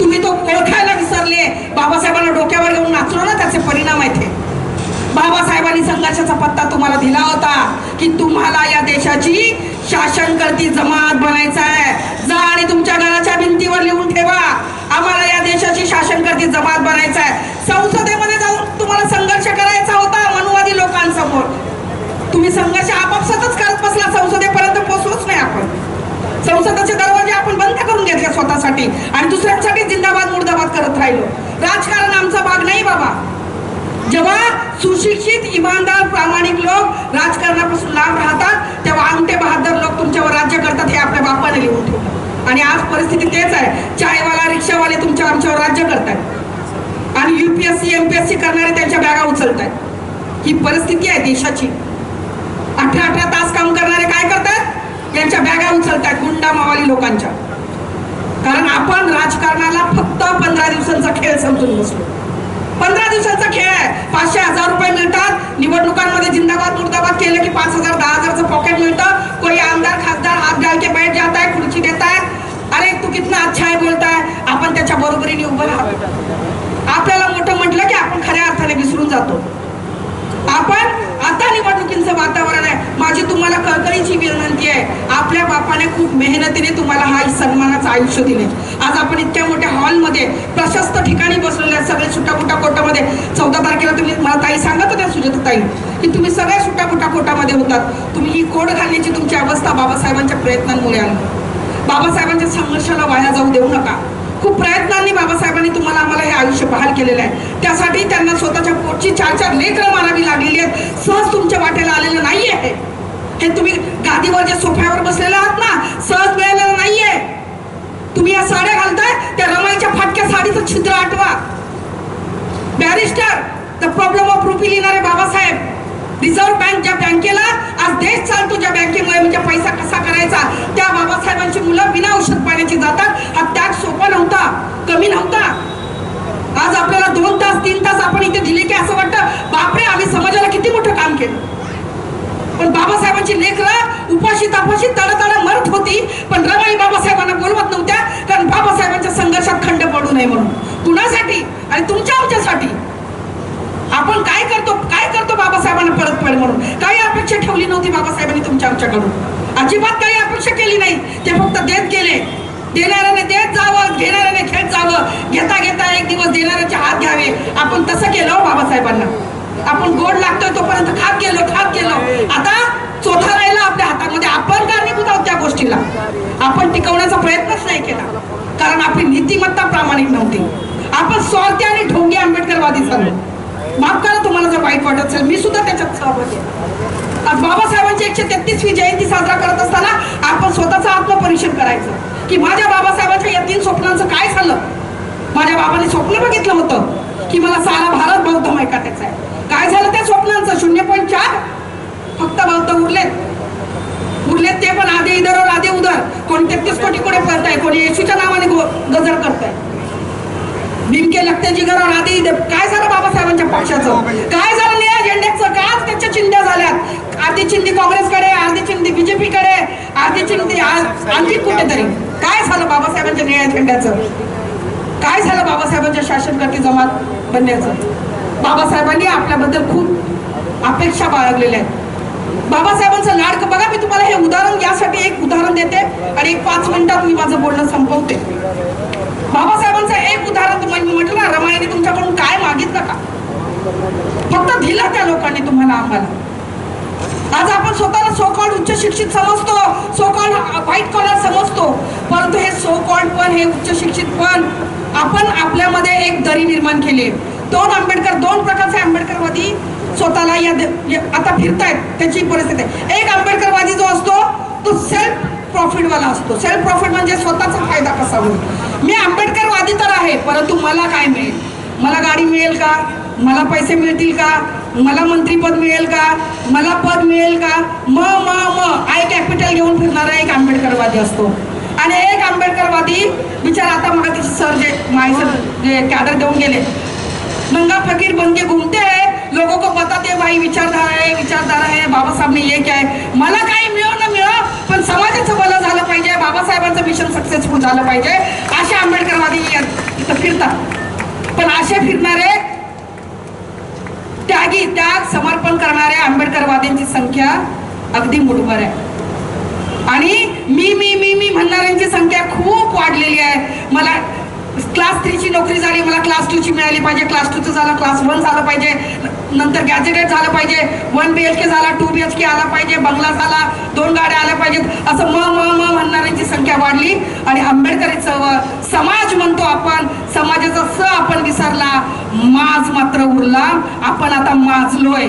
तुम्ही तो ओळखायला विसरले. बाबासाहेबांना डोक्यावर घेऊन नाचलो ना त्याचे परिणाम आहेत बाबासाहेबांनी संघर्षाचा पत्ता तुम्हाला दिला होता की तुम्हाला या देशाची शासन करती जमात बनायचा आहे. जा आणि तुमच्या घराच्या भिंतीवर लिहून ठेवा. आम्हाला या देशाची शासन करती जमात बनायचा आहे. संसदेमध्ये जाऊन तुम्हाला संघर्ष करायचा होता मनुवादी लोकांसमोर. तुम्ही संघर्ष आपापसातच करत बसला संसदेपर्यंत पोहोचलोच नाही आपण. संसदेचे घेतले स्वतःसाठी. आणि दुसऱ्यांसाठी जिंदाबाद मुर्दाबाद करत राहिलो. राजकारण आमचा भाग नाही बाबा. जेव्हा सुशिक्षित इमानदार प्रामाणिक लोक राजकारणापासून लांब राहतात तेव्हा अंगठे बहादर लोक तुमच्यावर राज्य करतात हे आपल्या बापाने लिहून ठेवलं. आणि आज परिस्थिती तेच आहे. चायवाला रिक्षावाले तुमच्या आमच्यावर राज्य करतायत. आणि युपीएससी एमपीएससी करणारे त्यांच्या बॅगा उचलतात ही परिस्थिती आहे देशाची. अठरा अठरा तास काम करणारे काय करतात यांच्या बॅगा उचलतात गुंडा मावाली लोकांच्या. कारण आपण राजकारणाला फक्त पंधरा दिवसांचा खेळ समजून बसलो. पंधरा दिवसाचा खेळ आहे. पाचशे हजार रुपये मिळतात. निवडणुकांमध्ये जिंदाबाद मुर्दाबाद केलं की पाच हजार दहा हजारचं पॉकेट मिळतं. कोणी आमदार खासदार हात घाल के बैठ जात आहे खुर्ची देत आहे अरे तू कितना अच्छा आहे बोलताय. आपण त्याच्या बरोबरीने उभं राहतो. आपल्याला मोठं म्हटलं की आपण खऱ्या अर्थाने विसरून जातो. आपण आता निवडणुकीचं वातावरण आहे. माझी तुम्हाला कळकळीची विनंती आहे. आपल्या बापाने खूप मेहनतीने तुम्हाला हा सन्मानाचं आयुष्य दिले. आज आपण इतक्या मोठ्या हॉलमध्ये प्रशस्त ठिकाणी बसलेले सगळे सुट्टा कोटामध्ये चौदा तारखेला तुम्ही मला ताई सांगत होत्या सुजाता ताई की तुम्ही सगळ्या सुट्टा कोटामध्ये होतात. तुम्ही ही कोड घालण्याची तुमची अवस्था बाबासाहेबांच्या प्रयत्नांमुळे आली. बाबासाहेबांच्या संघर्षाला वाया जाऊ देऊ नका. खूप प्रयत्नांनी बाबासाहेबांनी तुम्हाला आम्हाला हे आयुष्य बहाल केलेलं आहे. त्यासाठी त्यांना स्वतःच्या पोटची चार चार लेकरं मारावी लागलेली आहेत. सहज तुमच्या वाटेला आलेलं नाहीये हे हे तुम्ही गादीवर जे सोफ्यावर बसलेला आहात ना सहज मिळालेला नाहीये. तुम्ही या साड्या घालताय त्या रमाईच्या फाटक्या साडीचं छिद्र आठवा barrister the problem of rupee लिहिणारे बाबासाहेब. रिझर्व्ह बँक ज्या बँकेला आज देश चालतो ज्या बँकेमुळे म्हणजे पैसा कसा करायचा त्या बाबासाहेबांची मुलं विना औषध पाण्याची जातात. हा त्याग सोपा नव्हता कमी नव्हता. आज आपल्याला दोन तास तीन तास आपण इथे दिले की असं वाटतं बापरे आम्ही समाजाला किती मोठं काम केलं. पण बाबासाहेबांची लेखला उपाशी तापाशी तडतड मरत होती पण रमाई बाबासाहेबांना बोलवत नव्हत्या कारण बाबासाहेबांच्या संघर्षात खंड पडू नये म्हणून कुणासाठी आणि तुमच्या आमच्यासाठी आपण काय करतो काय करतो बाबासाहेबांना परत पडेल म्हणून काही अपेक्षा ठेवली नव्हती बाबासाहेबांनी तुमच्या आमच्याकडून. अजिबात काही अपेक्षा केली नाही. ते फक्त देत गेले. देणाऱ्याने देत जावं घेणाऱ्याने घेत जावं. घेता घेता एक दिवस देणाऱ्याचे हात घ्यावे. आपण तसं केलं हो बाबासाहेबांना. आपण गोड लागतोय तोपर्यंत खात गेलो खात गेलो. आता चोथा राहिला आपल्या हातामध्ये. आपण कारणीभूत आहोत त्या गोष्टीला. आपण टिकवण्याचा प्रयत्नच नाही केला. कारण आपली नीतिमत्ता प्रामाणिक नव्हती. आपण स्वार्थी आणि ढोंगी आंबेडकरवादी झालो. माफ करा तुम्हाला जर वाईट वाटत असेल मी सुद्धा त्याच्यात सहभागी आहे. बाबासाहेबांची एकशे तेहतीसवी जयंती साजरा करत असताना आपण स्वतःचं आत्मपरीक्षण करायचं. की माझ्या बाबासाहेबांच्या या तीन स्वप्नांचं काय झालं? माझ्या बाबाने स्वप्न बघितलं होतं की मला सारा भारत बौद्ध मैकाट्याचा आहे. काय झालं त्या स्वप्नांचं? शून्य पॉईंट चार? फक्त बौद्ध उरलेत. उरलेत ते पण आधी इधर और आधी उधर. कोणी तेहतीस कोटी कोणी आहे कोणी येशूच्या नावाने गजर करताय. भीमके लगते जिगर और आधी इधर. काय झालं बाबासाहेबांच्या पक्षाचं काय झालं? निळ्या झेंड्याचं काच त्याच्या चिंध्या झाल्यात? अर्धी चिंधी काँग्रेसकडे अर्धी चिंधी बीजेपीकडे अर्धी चिंधी आणखी कुठेतरी. काय झालं बाबासाहेबांच्या निळ्या झेंड्याचं? काय झालं बाबासाहेबांच्या शासनकर्ती जमात बनण्याचं? बाबासाहेबांनी आपल्याबद्दल खूप अपेक्षा बाळगलेल्या आहेत. बाबासाहेबांचं लाडकं बघा मी तुम्हाला हे उदाहरण यासाठी एक उदाहरण देते आणि एक पाच मिनिटात मी माझं बोलणं संपवते. बाबासाहेबांचं एक उदाहरण तुम्हाला मी म्हटलं ना रमाईने तुमच्याकडून काय मागितलं का फक्त दिलं त्या लोकांनी तुम्हाला आम्हाला आज आपण स्वतःला सो कॉल्ड उच्च शिक्षित समजतो. सो कॉल्ड व्हाईट कॉलर समजतो. परंतु हे सो कॉल्ड पण हे उच्च शिक्षित पण आपण आपल्यामध्ये एक दरी निर्माण केली. दोन आंबेडकर दोन प्रकारचे आंबेडकरवादी स्वतःला या या- आता फिरतायत. त्याची परिस्थिती आहे. एक आंबेडकरवादी जो असतो तो सेल्फ प्रॉफिटवाला असतो. सेल्फ प्रॉफिट म्हणजे स्वतःचा फायदा कसा होईल? मी आंबेडकरवादी तर आहे परंतु मला काय मिळेल? मला गाडी मिळेल का? मला पैसे मिळतील का? मला मंत्रीपद मिळेल का? मला पद मिळेल का? म म म. आय कॅपिटल घेऊन फिरणारा एक आंबेडकरवादी असतो. आणि एक आंबेडकरवादी विचार आता मला तिचे सर जे माय सर जे कॅडर देऊन गेले. नंगा फकीर बनके घुमते लोगों को पता ते भाई विचारधारा आहे विचारधारा आहे बाबासाहेब ने ये मला काही मिळो न मिळो पण समाजाचं भलं झालं पाहिजे. बाबासाहेबांचं मिशन सक्सेसफुल झालं पाहिजे. असे आंबेडकरवादी फिरतात. पण असे फिरणारे त्यागी त्याग समर्पण करणाऱ्या आंबेडकरवाद्यांची संख्या अगदी मुठभर आहे. आणि मी मी मी मी म्हणणाऱ्यांची संख्या खूप वाढलेली आहे. मला क्लास थ्रीची नोकरी झाली मला क्लास टूची मिळाली पाहिजे. क्लास टूचं झालं क्लास वन झालं पाहिजे. नंतर गॅजेटेड झालं पाहिजे. वन बी एच के झाला टू बी एच के आला पाहिजे. बंगला झाला दोन गाड्या आल्या पाहिजेत. असं म म म म्हणणाऱ्यांची संख्या वाढली आणि आंबेडकरी चळवळ समाज म्हणतो आपण समाजाचा स आपण विसरला माज मात्र उरला. आपण आता माजलोय.